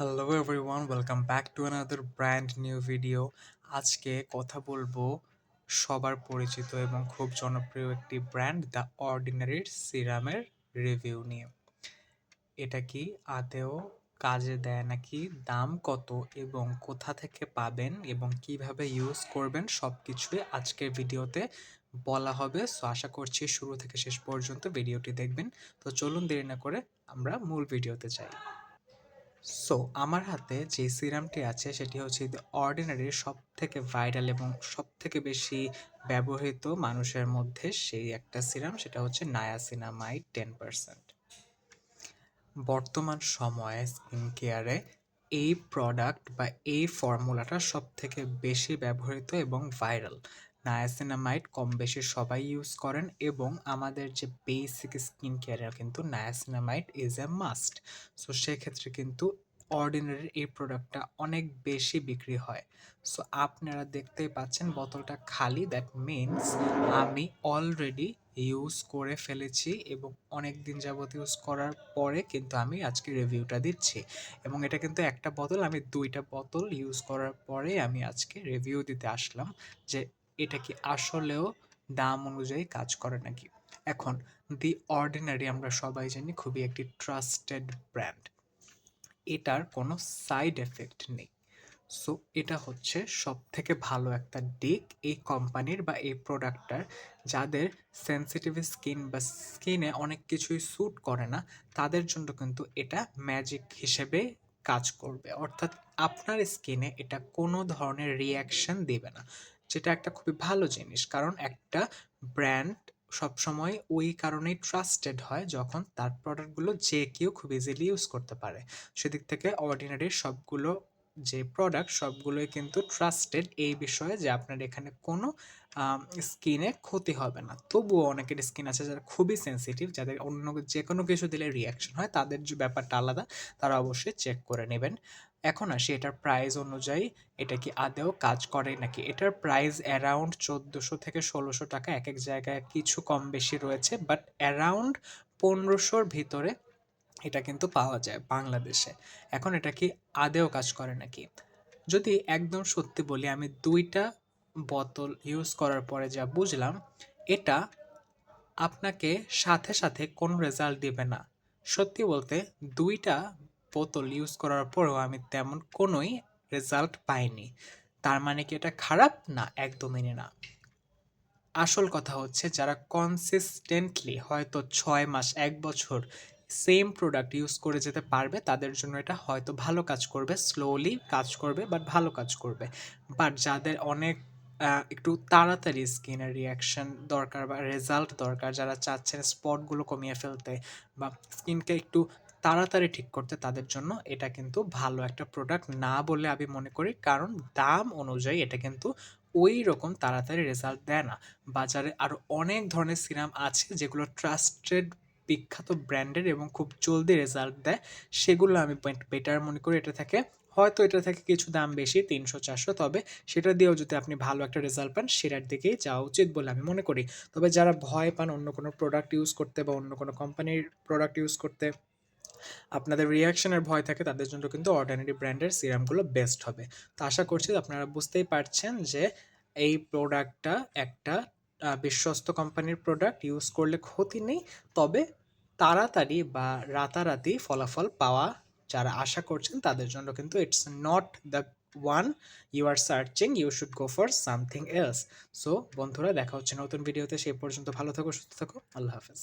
Hello everyone welcome back to another brand new video আজকে কথা বলব সবার পরিচিত এবং খুব জনপ্রিয় একটি ব্র্যান্ড দ্য অর্ডিনারির সিরামের রিভিউ নিয়ে। এটা কি আদেও কাজে দেয় নাকি, দাম কত এবং কোথা থেকে পাবেন এবং কীভাবে ইউজ করবেন সব কিছুই আজকের ভিডিওতে বলা হবে। সো আশা করছি শুরু থেকে শেষ পর্যন্ত ভিডিওটি দেখবেন। তো চলুন দেরি না করে আমরা মূল ভিডিওতে যাই। সো আমার হাতে যে সিরামটি আছে, সেটি হচ্ছে দ্য অর্ডিনারির সব থেকে ভাইরাল এবং সব থেকে বেশি ব্যবহৃত মানুষের মধ্যে সেই একটা সিরাম, সেটা হচ্ছে নায়াসিনামাইড টেন পারসেন্ট বর্তমান সময়ে স্কিন কেয়ারে এই প্রোডাক্ট বা এই ফর্মুলাটা সব থেকে বেশি ব্যবহৃত এবং ভাইরাল নায়াসিনামাইড কম বেশি সবাই ইউজ করেন এবং আমাদের যে বেসিক স্কিন কেয়ারে কিন্তু niacinamide is a must so সেক্ষেত্রে কিন্তু অর্ডিনারি এই প্রোডাক্টটা অনেক বেশি বিক্রি হয়। সো আপনারা দেখতেই পাচ্ছেন বোতলটা খালি। দ্যাট মিনস আমি অলরেডি ইউজ করে ফেলেছি এবং অনেক দিন যাবত ইউজ করার পরে কিন্তু আমি আজকে রিভিউটা দিচ্ছি। এবং এটা কিন্তু একটা বোতল, আমি দুইটা বোতল ইউজ করার পরে আমি আজকে রিভিউ দিতে আসলাম যে এটা কি আসলেও দাম অনুযায়ী কাজ করে নাকি? এখন দি অর্ডিনারি আমরা সবাই জানি খুবই একটি ট্রাস্টেড ব্র্যান্ড এটার কোনো সাইড এফেক্ট নেই। সো এটা হচ্ছে সব থেকে ভালো একটা দিক এই কোম্পানির বা এই প্রোডাক্টটার যাদের সেন্সিটিভ স্কিন বা স্কিনে অনেক কিছুই স্যুট করে না, তাদের জন্য কিন্তু এটা ম্যাজিক হিসেবে কাজ করবে। অর্থাৎ আপনার স্কিনে এটা কোনো ধরনের রিয়াকশন দেবে না। যেটা একটা খুবই ভালো জিনিস। কারণ একটা ব্র্যান্ড সবসময় ওই কারণেই ট্রাস্টেড হয় যখন তার প্রোডাক্টগুলো যে কেউ খুব ইজিলি ইউজ করতে পারে। সেদিক থেকে অর্ডিনারি সবগুলো যে প্রোডাক্ট সবগুলোই কিন্তু ট্রাস্টেড এই বিষয়ে যে আপনার এখানে কোনো স্কিনে ক্ষতি হবে না। তবুও অনেকের স্কিন আছে যারা খুবই সেন্সিটিভ যাদের অন্য যে কোনো কিছু দিলে রিয়াকশন হয়, তাদের যে ব্যাপারটা আলাদা, তারা অবশ্যই চেক করে নেবেন। এখন আসি, এটার প্রাইস অনুযায়ী এটা কি আদেও কাজ করে নাকি? এটার প্রাইস অ্যারাউন্ড চোদ্দোশো থেকে ষোলোশো টাকা এক এক জায়গায় কিছু কম বেশি রয়েছে বাট অ্যারাউন্ড পনেরোশোর ভিতরে এটা কিন্তু পাওয়া যায় বাংলাদেশে। এখন এটা কি আদেও কাজ করে নাকি? যদি একদম সত্যি বলি, আমি দুইটা বোতল ইউজ করার পরে যা বুঝলাম, এটা আপনাকে সাথে সাথে কোনো রেজাল্ট দেবে না। সত্যি বলতে দুইটা বোতল ইউজ করার পরেও আমি তেমন কোনোই রেজাল্ট পাইনি। তার মানে কি এটা খারাপ? না, একদমই না। আসল কথা হচ্ছে যারা কনসিস্টেন্টলি হয়তো ছয় মাস, এক বছর সেম প্রোডাক্ট ইউজ করে যেতে পারবে, তাদের জন্য এটা হয়তো ভালো কাজ করবে স্লোলি কাজ করবে বাট ভালো কাজ করবে। বাট যাদের অনেক একটু তাড়াতাড়ি স্কিনের রিয়াকশন দরকার বা রেজাল্ট দরকার, যারা চাচ্ছেন স্পটগুলো কমিয়ে ফেলতে বা স্কিনকে একটু তাড়াতাড়ি ঠিক করতে তাদের জন্য এটা কিন্তু ভালো একটা প্রোডাক্ট না বলে আমি মনে করি। কারণ দাম অনুযায়ী এটা কিন্তু ওই রকম তাড়াতাড়ি রেজাল্ট দেয় না। বাজারে আরও অনেক ধরনের সিরাম আছে যেগুলো ট্রাস্টেড বিখ্যাত ব্র্যান্ডের এবং খুব জলদি রেজাল্ট দেয়। সেগুলো আমি বেটার মনে করি এটা থেকে। হয়তো এটা থেকে কিছু দাম বেশি, তিনশো, চারশো, তবে সেটা দিয়েও যদি আপনি ভালো একটা রেজাল্ট পান, সেটার দিকেই যাওয়া উচিত বলে আমি মনে করি। তবে যারা ভয় পান অন্য কোনো প্রোডাক্ট ইউজ করতে বা অন্য কোনো কোম্পানির প্রোডাক্ট ইউজ করতে আপনাদের রিয়াকশনের ভয় থাকে, তাদের জন্য কিন্তু অর্ডিনারি ব্র্যান্ডের সিরামগুলো বেস্ট হবে। তো আশা করছি আপনারা বুঝতেই পারছেন যে এই প্রোডাক্টটা একটা বিশ্বস্ত কোম্পানির প্রোডাক্ট ইউজ করলে ক্ষতি নেই। তবে তাড়াতাড়ি বা রাতারাতি ফলাফল পাওয়া যারা আশা করছেন, তাদের জন্য কিন্তু it's not the one you are searching you should go for something else so বন্ধুরা, দেখা হচ্ছে নতুন ভিডিওতে সেই পর্যন্ত ভালো থাকো, সুস্থ থাকো, আল্লাহ হাফেজ।